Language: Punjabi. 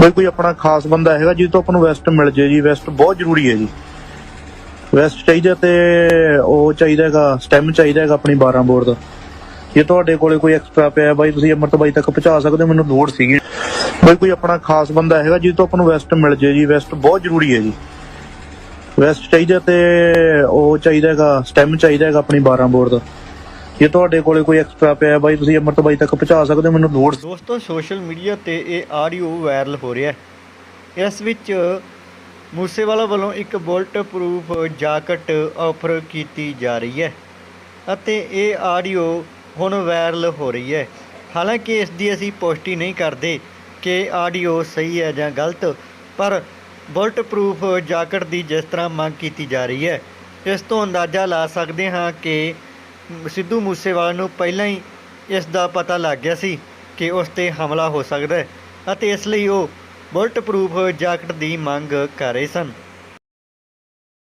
ਬਈ ਕੋਈ ਆਪਣਾ ਖਾਸ ਬੰਦਾ ਹੈਗਾ ਜਿਹਦੇ ਤੋਂ ਆਪਾਂ ਨੂੰ ਵੈਸਟ ਮਿਲ ਜੇ ਜੀ, ਵੈਸਟ ਬਹੁਤ ਜ਼ਰੂਰੀ ਹੈ ਜੀ। ਵੈਸਟ ਚਾਹੀਦਾ ਤੇ ਉਹ ਚਾਹੀਦਾ ਹੈਗਾ, ਸਟੈਮ ਚਾਹੀਦਾ ਹੈਗਾ ਆਪਣੀ 12 ਬੋਰਡ ਦਾ। ਜੇ ਤੁਹਾਡੇ ਕੋਲੇ ਕੋਈ ਐਕਸਟਰਾ ਪਿਆ ਬਾਈ ਤੁਸੀਂ ਅਮਰਤ ਬਾਈ ਤੱਕ ਪਹੁੰਚਾ ਸਕਦੇ ਹੋ, ਮੈਨੂੰ ਲੋੜ ਸੀਗੀ। ਬਈ ਕੋਈ ਆਪਣਾ ਖਾਸ ਬੰਦਾ ਹੈਗਾ ਜਿਹਦੇ ਤੋਂ ਆਪਾਂ ਨੂੰ ਵੈਸਟ ਮਿਲ ਜੇ ਜੀ, ਵੈਸਟ ਬਹੁਤ ਜ਼ਰੂਰੀ ਹੈ ਜੀ। ਵੈਸਟ ਚਾਹੀਦਾ ਤੇ ਉਹ ਚਾਹੀਦਾ ਹੈਗਾ, ਸਟੈਮ ਚਾਹੀਦਾ ਹੈਗਾ ਆਪਣੀ 12 ਬੋਰਡ ਦਾ। ਜੇ ਤੁਹਾਡੇ ਕੋਲੇ ਕੋਈ ਐਕਸਟਰਾ ਪਿਆ ਬਾਈ, ਤੁਸੀਂ ਅਮਰਤ ਬਾਈ ਤੱਕ ਪਹੁੰਚਾ ਸਕਦੇ ਹੋ, ਮੈਨੂੰ ਲੋੜ ਦੋਸਤੋ ਸੋਸ਼ਲ ਮੀਡੀਆ ਤੇ ਇਹ ਆਡੀਓ ਵਾਇਰਲ ਹੋ ਰਿਹਾ ਹੈ। ਇਸ ਵਿੱਚ ਮੂਸੇਵਾਲਾ ਵੱਲੋਂ ਇੱਕ ਬੁਲਟ ਪ੍ਰੂਫ ਜਾਕਟ ਆਫਰ ਕੀਤੀ ਜਾ ਰਹੀ ਹੈ ਅਤੇ ਇਹ ਆਡੀਓ ਹੁਣ ਵਾਇਰਲ ਹੋ ਰਹੀ ਹੈ। ਹਾਲਾਂਕਿ ਇਸ ਦੀ ਅਸੀਂ ਪੁਸ਼ਟੀ ਨਹੀਂ ਕਰਦੇ ਕਿ ਆਡੀਓ ਸਹੀ ਹੈ ਜਾਂ ਗਲਤ, ਪਰ ਬੁਲਟ ਪ੍ਰੂਫ ਜਾਕਟ ਦੀ ਜਿਸ ਤਰ੍ਹਾਂ ਮੰਗ ਕੀਤੀ ਜਾ ਰਹੀ ਹੈ, ਇਸ ਤੋਂ ਅੰਦਾਜ਼ਾ ਲਾ ਸਕਦੇ ਹਾਂ ਕਿ ਸਿੱਧੂ ਮੂਸੇਵਾਲਾ ਨੂੰ ਪਹਿਲਾਂ ਹੀ ਇਸ ਦਾ ਪਤਾ ਲੱਗ ਗਿਆ ਸੀ ਕਿ ਉਸ ਤੇ ਹਮਲਾ ਹੋ ਸਕਦਾ ਹੈ ਅਤੇ ਇਸ ਲਈ ਉਹ ਬੁਲਟ ਪ੍ਰੂਫ ਜਾਕਟ ਦੀ ਮੰਗ ਕਰ ਰਹੇ ਸਨ।